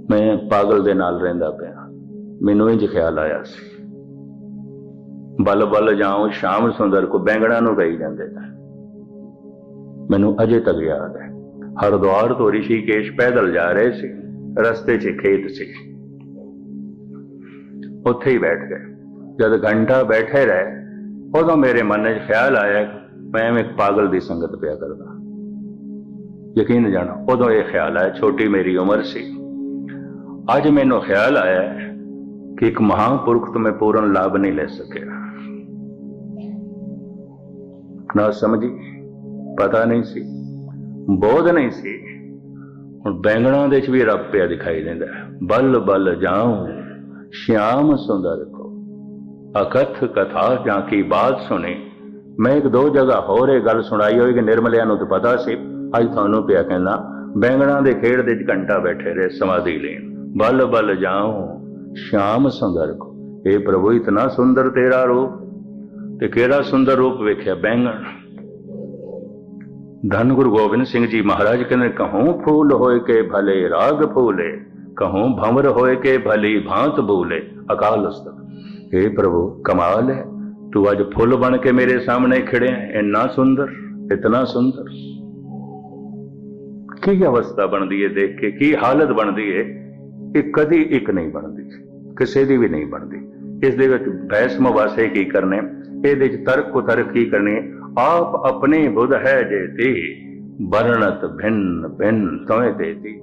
ਮੈਂ ਪਾਗਲ ਦੇ ਨਾਲ ਰਹਿੰਦਾ ਪਿਆ। ਮੈਨੂੰ ਇੰਜ ਖਿਆਲ ਆਇਆ ਸੀ। ਬਲ ਬਲ ਜਾਉ ਸ਼ਾਮ ਸੁੰਦਰ ਕੋ ਬੈਂਗਣਾ ਨੂੰ ਕਹੀ ਜਾਂਦੇ ਨੇ ਮੈਨੂੰ ਅਜੇ ਤੱਕ ਯਾਦ ਹੈ, ਹਰਦੁਆਰ ਤੋਂ ਰਿਸ਼ੀਕੇਸ਼ ਪੈਦਲ ਜਾ ਰਹੇ ਸੀ, ਰਸਤੇ 'ਚ ਖੇਤ ਸੀ। ਉੱਥੇ ਹੀ ਬੈਠ ਗਏ। ਜਦ ਘੰਟਾ ਬੈਠੇ ਰਹੇ, ਉਦੋਂ ਮੇਰੇ ਮਨ 'ਚ ਖਿਆਲ ਆਇਆ ਮੈਂ ਐਵੇਂ ਇੱਕ ਪਾਗਲ ਦੀ ਸੰਗਤ ਪਿਆ ਕਰਦਾ। ਯਕੀਨ ਜਾਣਾ, ਉਦੋਂ ਇਹ ਖਿਆਲ ਆਇਆ, ਛੋਟੀ ਮੇਰੀ ਉਮਰ ਸੀ। ਅੱਜ ਮੈਨੂੰ ਖਿਆਲ ਆਇਆ ਕਿ ਇੱਕ ਮਹਾਂਪੁਰਖ ਤੋਂ ਮੈਂ ਪੂਰਨ ਲਾਭ ਨਹੀਂ ਲੈ ਸਕਿਆ। ਨਾ ਸਮਝੀ, ਪਤਾ ਨਹੀਂ ਸੀ ਬੋਧ ਨਹੀਂ ਸੀ। ਹੁਣ ਬੈਂਗਣਾ ਦੇ ਚ ਵੀ ਰੱਬ ਪਿਆ ਦਿਖਾਈ ਦਿੰਦਾ ਬਲ ਬਲ ਜਾਉ, ਸ਼ਿਆਮ ਸੁੰਦਰ ਕੋ। ਅਕਥ ਕਥਾ ਜਾਂ ਕੀ ਬਾਤ ਸੁਣੀ। ਮੈਂ ਇੱਕ ਦੋ ਜਗ੍ਹਾ ਹੋਰ ਇਹ ਗੱਲ ਸੁਣਾਈ ਹੋਈ ਕਿ ਨਿਰਮਲਿਆਂ ਨੂੰ ਤਾਂ ਪਤਾ ਸੀ। ਅੱਜ ਤੁਹਾਨੂੰ ਪਿਆ ਕਹਿੰਦਾ, ਬੈਂਗਣਾ ਦੇ ਖੇੜ ਦੇ ਚ ਘੰਟਾ ਬੈਠੇ ਰਹੇ, ਸਮਾਧੀ ਲੈਣ। ਬਲ ਬਲ ਜਾਉ ਸ਼ਾਮ ਸੁੰਦਰ ਕੋ। ਇਹ ਪ੍ਰਭੂ ਇਤਨਾ ਸੁੰਦਰ ਤੇਰਾ ਰੂਪ। ਤੇ ਕਿਹੜਾ ਸੁੰਦਰ ਰੂਪ ਵੇਖਿਆ? ਬੈਂਗਣ। ਧੰਨ ਗੁਰੂ ਗੋਬਿੰਦ ਸਿੰਘ ਜੀ ਮਹਾਰਾਜ ਕਹਿੰਦੇ, ਕਹੂੰ ਫੂਲ ਹੋਏ ਕੇ ਭਲੇ ਰਾਗ ਫੂਲੇ, ਕਹੂੰ ਭੰਵਰ ਹੋਏ ਕੇ ਭਲੀ ਭਾਂਤ ਬੂਲੇ। ਅਕਾਲ ਉਸਤਤ हे ਪ੍ਰਭੂ, ਕਮਾਲ ਹੈ। ਤੂੰ ਅੱਜ ਫੁੱਲ ਬਣ ਕੇ ਮੇਰੇ ਸਾਹਮਣੇ ਖੜਿਆ ਇੰਨਾ ਸੁੰਦਰ, ਇਤਨਾ ਸੁੰਦਰ। ਕੀ ਅਵਸਥਾ ਬਣਦੀ ਹੈ ਦੇਖ ਕੇ? ਕੀ ਹਾਲਤ ਬਣਦੀ ਹੈ ਇਹ ਕਦੀ ਇੱਕ ਨਹੀਂ ਬਣਦੀ, ਕਿਸੇ ਦੀ ਵੀ ਨਹੀਂ ਬਣਦੀ। ਇਸ ਦੇ ਵਿੱਚ ਬਹਿਸ ਮਵਾਸੇ ਕੀ ਕਰਨੇ? ਇਹਦੇ ਵਿੱਚ ਤਰਕ ਉਤਰਕ ਕੀ ਕਰਨੇ? ਆਪ ਆਪਣੇ ਬੁੱਧ ਹੈ ਜੇ ਤੇ ਵਰਣਤ ਭਿੰਨ ਭਿੰਨ ਤੋਏ ਦੇਤੀ